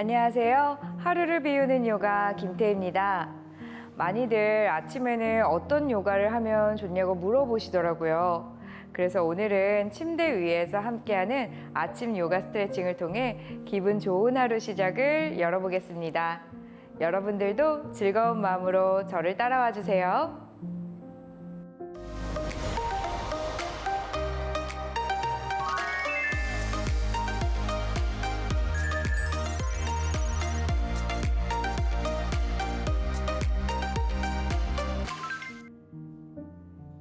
안녕하세요. 하루를 비우는 요가 김태입니다. 많이들 아침에는 어떤 요가를 하면 좋냐고 물어보시더라고요. 그래서 오늘은 침대 위에서 함께하는 아침 요가 스트레칭을 통해 기분 좋은 하루 시작을 열어보겠습니다. 여러분들도 즐거운 마음으로 저를 따라와 주세요.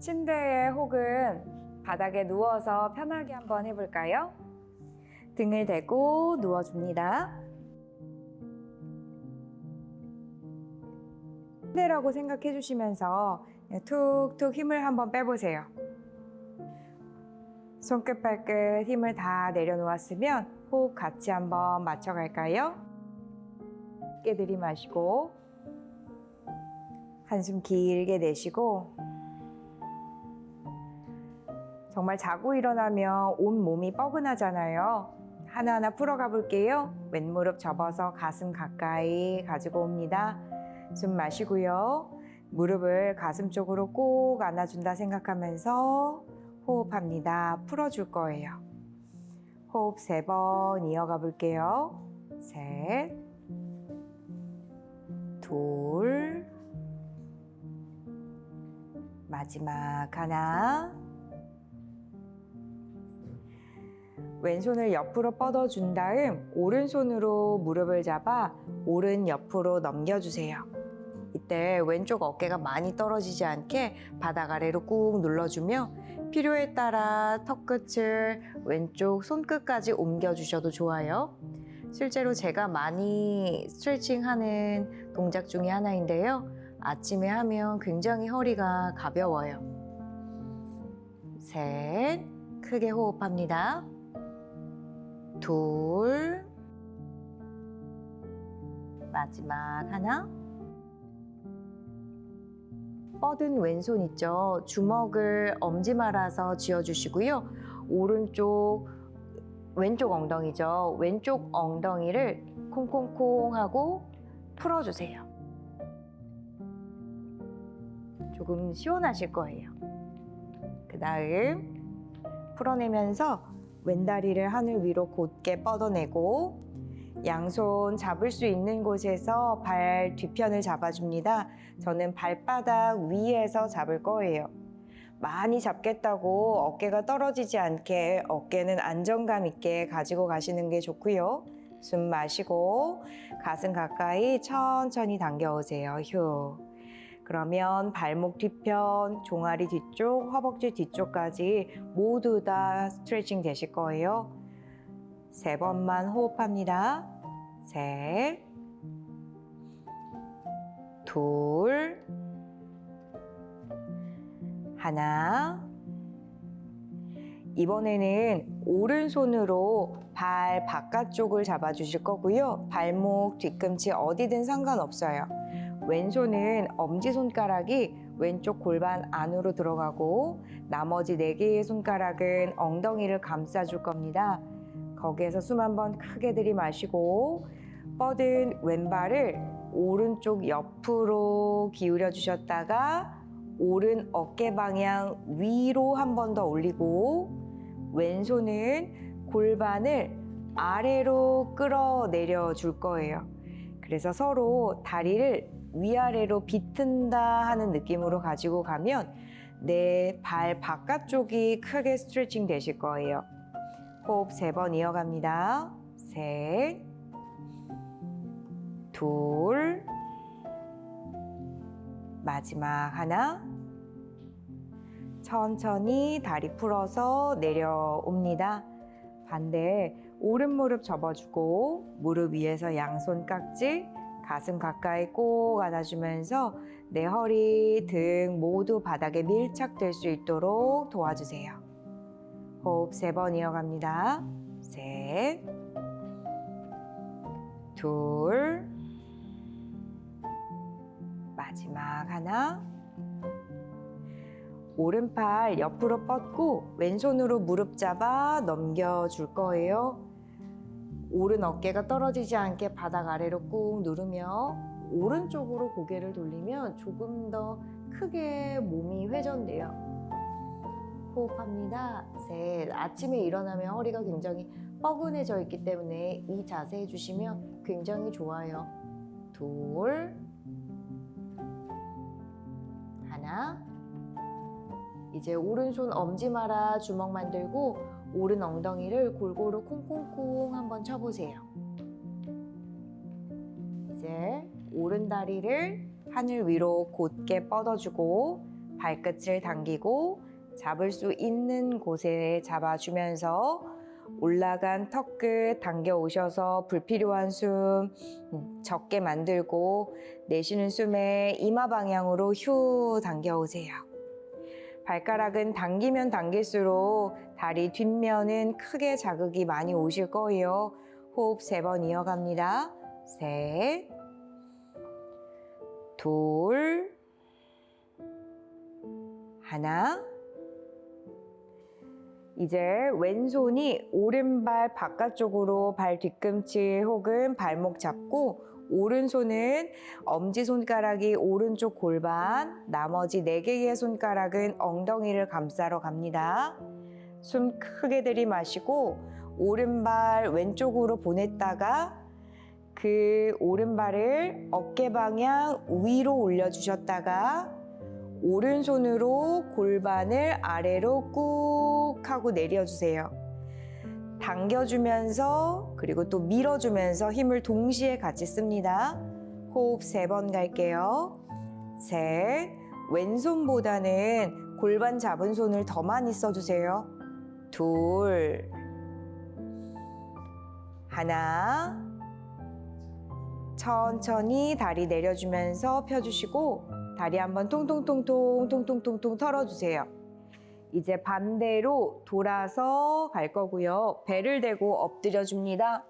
침대에 혹은 바닥에 누워서 편하게 한번 해볼까요? 등을 대고 누워줍니다. 침대라고 생각해 주시면서 툭툭 힘을 한번 빼보세요. 손끝 발끝 힘을 다 내려놓았으면 호흡 같이 한번 맞춰갈까요? 깊게 들이마시고 한숨 길게 내쉬고 정말 자고 일어나면 온 몸이 뻐근하잖아요. 하나하나 풀어가 볼게요. 왼무릎 접어서 가슴 가까이 가지고 옵니다. 숨 마시고요. 무릎을 가슴 쪽으로 꼭 안아준다 생각하면서 호흡합니다. 풀어줄 거예요. 호흡 세 번 이어가 볼게요. 셋, 둘, 마지막 하나. 왼손을 옆으로 뻗어준 다음 오른손으로 무릎을 잡아 오른 옆으로 넘겨주세요. 이때 왼쪽 어깨가 많이 떨어지지 않게 바닥 아래로 꾹 눌러주며 필요에 따라 턱끝을 왼쪽 손끝까지 옮겨주셔도 좋아요. 실제로 제가 많이 스트레칭 하는 동작 중에 하나인데요. 아침에 하면 굉장히 허리가 가벼워요. 셋, 크게 호흡합니다. 둘, 마지막 하나. 뻗은 왼손 있죠? 주먹을 엄지 말아서 쥐어주시고요. 오른쪽, 왼쪽 엉덩이죠? 왼쪽 엉덩이를 콩콩콩 하고 풀어주세요. 조금 시원하실 거예요. 그 다음 풀어내면서 왼다리를 하늘 위로 곧게 뻗어내고 양손 잡을 수 있는 곳에서 발 뒤편을 잡아줍니다. 저는 발바닥 위에서 잡을 거예요. 많이 잡겠다고 어깨가 떨어지지 않게 어깨는 안정감 있게 가지고 가시는 게 좋고요. 숨 마시고 가슴 가까이 천천히 당겨오세요. 휴. 그러면 발목 뒤편, 종아리 뒤쪽, 허벅지 뒤쪽까지 모두 다 스트레칭 되실 거예요. 세 번만 호흡합니다. 셋, 둘, 하나. 이번에는 오른손으로 발 바깥쪽을 잡아주실 거고요. 발목, 뒤꿈치 어디든 상관없어요. 왼손은 엄지손가락이 왼쪽 골반 안으로 들어가고 나머지 네 개의 손가락은 엉덩이를 감싸줄 겁니다. 거기에서 숨 한번 크게 들이마시고 뻗은 왼발을 오른쪽 옆으로 기울여 주셨다가 오른 어깨 방향 위로 한 번 더 올리고 왼손은 골반을 아래로 끌어내려 줄 거예요. 그래서 서로 다리를 위아래로 비튼다 하는 느낌으로 가지고 가면 내 발 바깥쪽이 크게 스트레칭 되실 거예요. 호흡 세 번 이어갑니다. 셋, 둘, 마지막 하나. 천천히 다리 풀어서 내려옵니다. 반대 오른 무릎 접어주고 무릎 위에서 양손 깍지 가슴 가까이 꼭 안아주면서 내 허리, 등 모두 바닥에 밀착될 수 있도록 도와주세요. 호흡 세 번 이어갑니다. 셋, 둘, 마지막 하나. 오른팔 옆으로 뻗고 왼손으로 무릎 잡아 넘겨줄 거예요. 오른 어깨가 떨어지지 않게 바닥 아래로 꾹 누르며 오른쪽으로 고개를 돌리면 조금 더 크게 몸이 회전돼요. 호흡합니다. 셋. 아침에 일어나면 허리가 굉장히 뻐근해져 있기 때문에 이 자세 해주시면 굉장히 좋아요. 둘. 하나. 이제 오른손 엄지마라 주먹 만들고 오른 엉덩이를 골고루 콩콩콩 한번 쳐보세요. 이제 오른 다리를 하늘 위로 곧게 뻗어주고 발끝을 당기고 잡을 수 있는 곳에 잡아주면서 올라간 턱 끝 당겨 오셔서 불필요한 숨 음, 적게 만들고 내쉬는 숨에 이마 방향으로 휴 당겨 오세요. 발가락은 당기면 당길수록 다리 뒷면은 크게 자극이 많이 오실 거예요. 호흡 세 번 이어갑니다. 셋, 둘, 하나. 이제 왼손이 오른발 바깥쪽으로 발 뒤꿈치 혹은 발목 잡고 오른손은 엄지손가락이 오른쪽 골반, 나머지 네 개의 손가락은 엉덩이를 감싸러 갑니다. 숨 크게 들이마시고 오른발 왼쪽으로 보냈다가 그 오른발을 어깨 방향 위로 올려주셨다가 오른손으로 골반을 아래로 꾹 하고 내려주세요. 당겨주면서 그리고 또 밀어주면서 힘을 동시에 같이 씁니다. 호흡 세 번 갈게요. 셋. 왼손보다는 골반 잡은 손을 더 많이 써주세요. 둘. 하나. 천천히 다리 내려주면서 펴주시고 다리 한번 통통통통 통통통통 털어주세요. 이제 반대로 돌아서 갈 거고요. 배를 대고 엎드려 줍니다.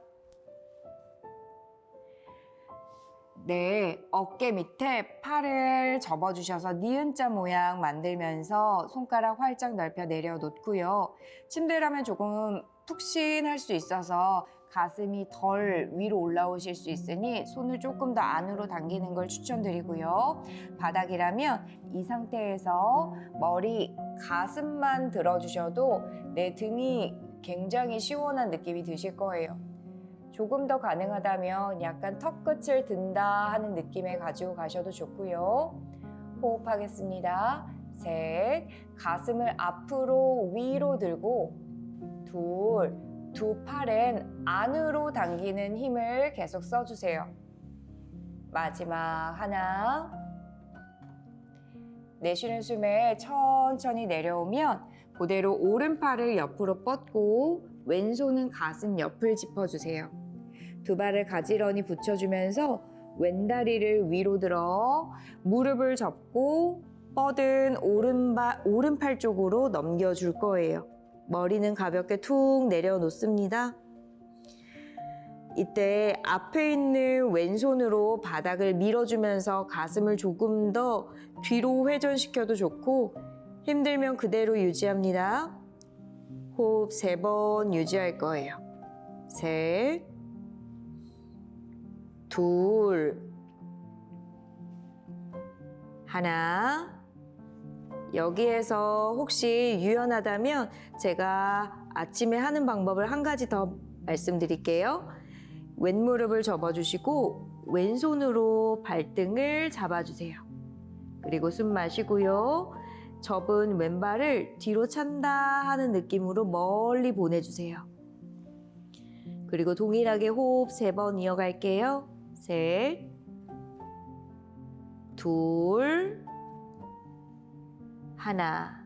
네, 어깨 밑에 팔을 접어주셔서 니은자 모양 만들면서 손가락 활짝 넓혀 내려놓고요. 침대라면 조금 푹신할 수 있어서 가슴이 덜 위로 올라오실 수 있으니 손을 조금 더 안으로 당기는 걸 추천드리고요. 바닥이라면 이 상태에서 머리, 가슴만 들어주셔도 내 등이 굉장히 시원한 느낌이 드실 거예요. 조금 더 가능하다면 약간 턱 끝을 든다 하는 느낌에 가지고 가셔도 좋고요. 호흡하겠습니다. 셋, 가슴을 앞으로 위로 들고 둘, 두 팔은 안으로 당기는 힘을 계속 써주세요. 마지막 하나. 내쉬는 숨에 천천히 내려오면 그대로 오른팔을 옆으로 뻗고 왼손은 가슴 옆을 짚어주세요. 두 발을 가지런히 붙여주면서 왼다리를 위로 들어 무릎을 접고 뻗은 오른발, 오른팔 쪽으로 넘겨줄 거예요. 머리는 가볍게 툭 내려놓습니다. 이때 앞에 있는 왼손으로 바닥을 밀어주면서 가슴을 조금 더 뒤로 회전시켜도 좋고 힘들면 그대로 유지합니다. 호흡 세 번 유지할 거예요. 셋, 둘, 하나. 여기에서 혹시 유연하다면 제가 아침에 하는 방법을 한 가지 더 말씀드릴게요. 왼무릎을 접어주시고 왼손으로 발등을 잡아주세요. 그리고 숨 마시고요. 접은 왼발을 뒤로 찬다 하는 느낌으로 멀리 보내주세요. 그리고 동일하게 호흡 세 번 이어갈게요. 셋, 둘, 하나.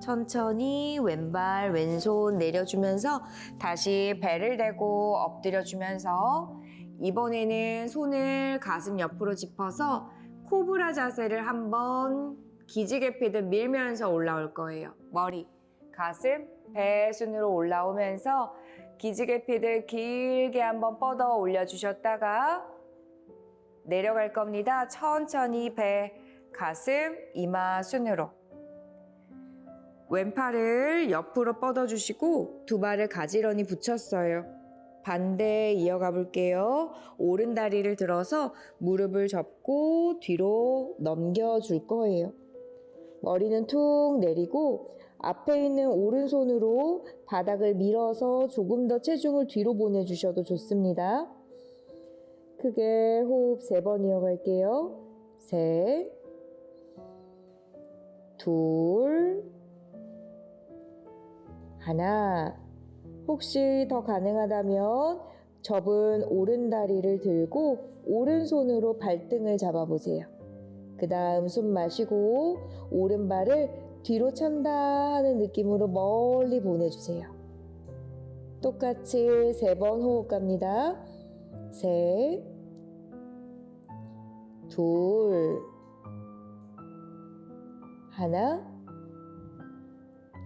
천천히 왼발, 왼손 내려주면서 다시 배를 대고 엎드려주면서 이번에는 손을 가슴 옆으로 짚어서 코브라 자세를 한번 기지개 피듯 밀면서 올라올 거예요. 머리, 가슴, 배 순으로 올라오면서 기지개 피듯 길게 한번 뻗어 올려주셨다가 내려갈 겁니다. 천천히 배, 가슴, 이마 순으로. 왼팔을 옆으로 뻗어주시고 두 발을 가지런히 붙였어요. 반대 이어가 볼게요. 오른 다리를 들어서 무릎을 접고 뒤로 넘겨 줄 거예요. 머리는 툭 내리고 앞에 있는 오른손으로 바닥을 밀어서 조금 더 체중을 뒤로 보내주셔도 좋습니다. 크게 호흡 세 번 이어갈게요. 셋, 둘, 하나. 혹시 더 가능하다면 접은 오른 다리를 들고 오른손으로 발등을 잡아보세요. 그 다음 숨 마시고 오른발을 뒤로 찬다 하는 느낌으로 멀리 보내주세요. 똑같이 세 번 호흡 갑니다. 셋, 둘, 하나.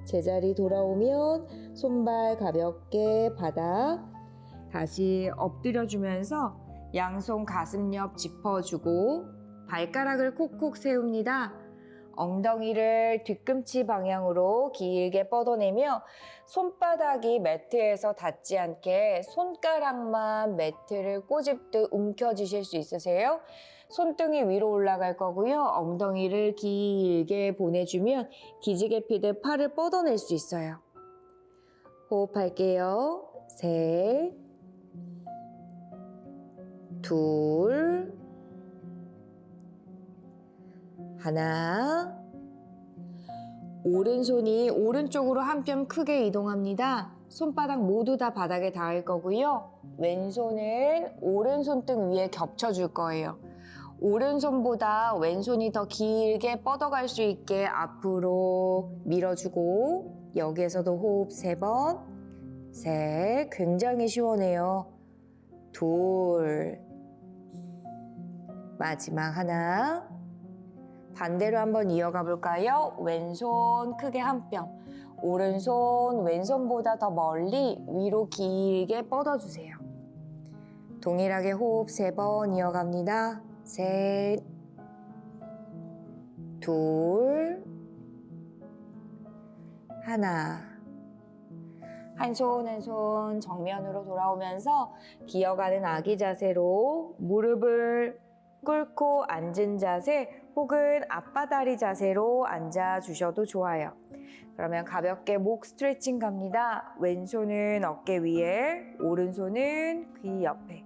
제자리 돌아오면 손발 가볍게 바닥 다시 엎드려주면서 양손 가슴 옆 짚어주고 발가락을 콕콕 세웁니다. 엉덩이를 뒤꿈치 방향으로 길게 뻗어내며 손바닥이 매트에서 닿지 않게 손가락만 매트를 꼬집듯 움켜쥐실 수 있으세요? 손등이 위로 올라갈 거고요. 엉덩이를 길게 보내주면 기지개 피듯 팔을 뻗어낼 수 있어요. 호흡할게요. 셋, 둘, 하나. 오른손이 오른쪽으로 한 뼘 크게 이동합니다. 손바닥 모두 다 바닥에 닿을 거고요. 왼손은 오른손등 위에 겹쳐줄 거예요. 오른손보다 왼손이 더 길게 뻗어갈 수 있게 앞으로 밀어주고 여기에서도 호흡 세 번, 셋, 굉장히 시원해요. 둘, 마지막 하나. 반대로 한번 이어가 볼까요? 왼손 크게 한 뼘. 오른손 왼손보다 더 멀리 위로 길게 뻗어주세요. 동일하게 호흡 세 번 이어갑니다. 셋, 둘, 하나. 한 손 한 손 정면으로 돌아오면서 기어가는 아기 자세로 무릎을 꿇고 앉은 자세 혹은 앞바다리 자세로 앉아 주셔도 좋아요. 그러면 가볍게 목 스트레칭 갑니다. 왼손은 어깨 위에, 오른손은 귀 옆에.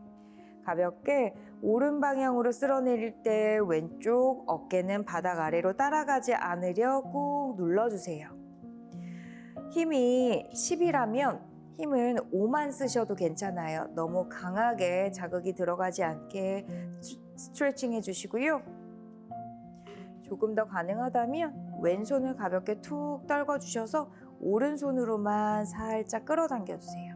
가볍게 오른 방향으로 쓸어내릴 때 왼쪽 어깨는 바닥 아래로 따라가지 않으려 꾹 눌러주세요. 힘이 10이라면 힘은 5만 쓰셔도 괜찮아요. 너무 강하게 자극이 들어가지 않게 스트레칭 해주시고요. 조금 더 가능하다면 왼손을 가볍게 툭 떨궈 주셔서 오른손으로만 살짝 끌어당겨 주세요.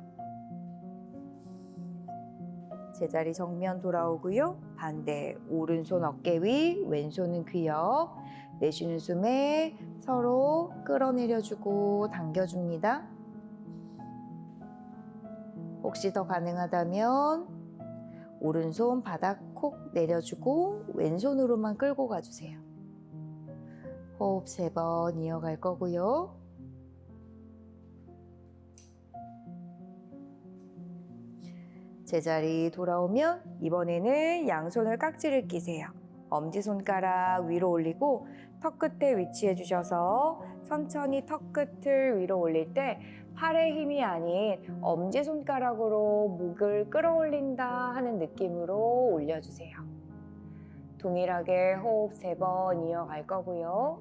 제자리 정면 돌아오고요. 반대 오른손 어깨 위, 왼손은 귀 옆. 내쉬는 숨에 서로 끌어내려주고 당겨줍니다. 혹시 더 가능하다면 오른손 바닥 콕 내려주고 왼손으로만 끌고 가주세요. 호흡 세 번 이어갈 거고요. 제자리 돌아오면 이번에는 양손을 깍지를 끼세요. 엄지손가락 위로 올리고 턱 끝에 위치해 주셔서 천천히 턱 끝을 위로 올릴 때 팔의 힘이 아닌 엄지손가락으로 목을 끌어올린다 하는 느낌으로 올려주세요. 동일하게 호흡 세 번 이어갈 거고요.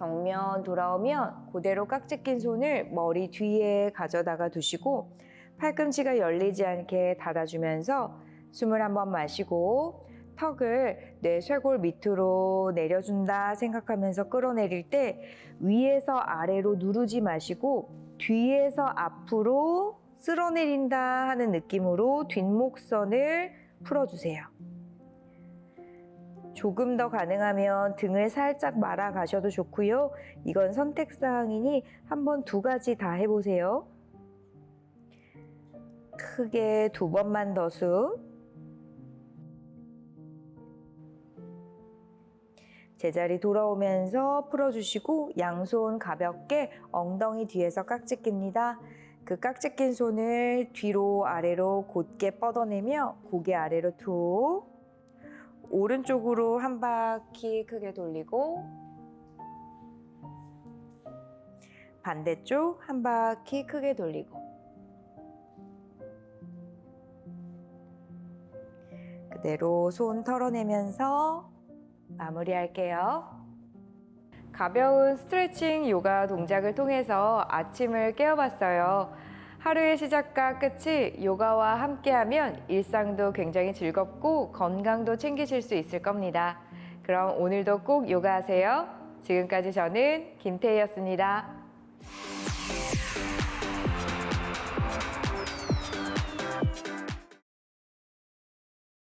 정면 돌아오면 그대로 깍지 낀 손을 머리 뒤에 가져다가 두시고 팔꿈치가 열리지 않게 닫아주면서 숨을 한번 마시고 턱을 내 쇄골 밑으로 내려준다 생각하면서 끌어내릴 때 위에서 아래로 누르지 마시고 뒤에서 앞으로 쓸어내린다 하는 느낌으로 뒷목선을 풀어주세요. 조금 더 가능하면 등을 살짝 말아 가셔도 좋고요. 이건 선택사항이니 한번 두 가지 다 해보세요. 크게 두 번만 더 숨. 제자리 돌아오면서 풀어주시고 양손 가볍게 엉덩이 뒤에서 깍지 낍니다. 그 깍지 낀 손을 뒤로 아래로 곧게 뻗어내며 고개 아래로 툭 오른쪽으로 한 바퀴 크게 돌리고 반대쪽 한 바퀴 크게 돌리고 그대로 손 털어내면서 마무리할게요. 가벼운 스트레칭 요가 동작을 통해서 아침을 깨워봤어요. 하루의 시작과 끝이 요가와 함께하면 일상도 굉장히 즐겁고 건강도 챙기실 수 있을 겁니다. 그럼 오늘도 꼭 요가하세요. 지금까지 저는 김태희였습니다.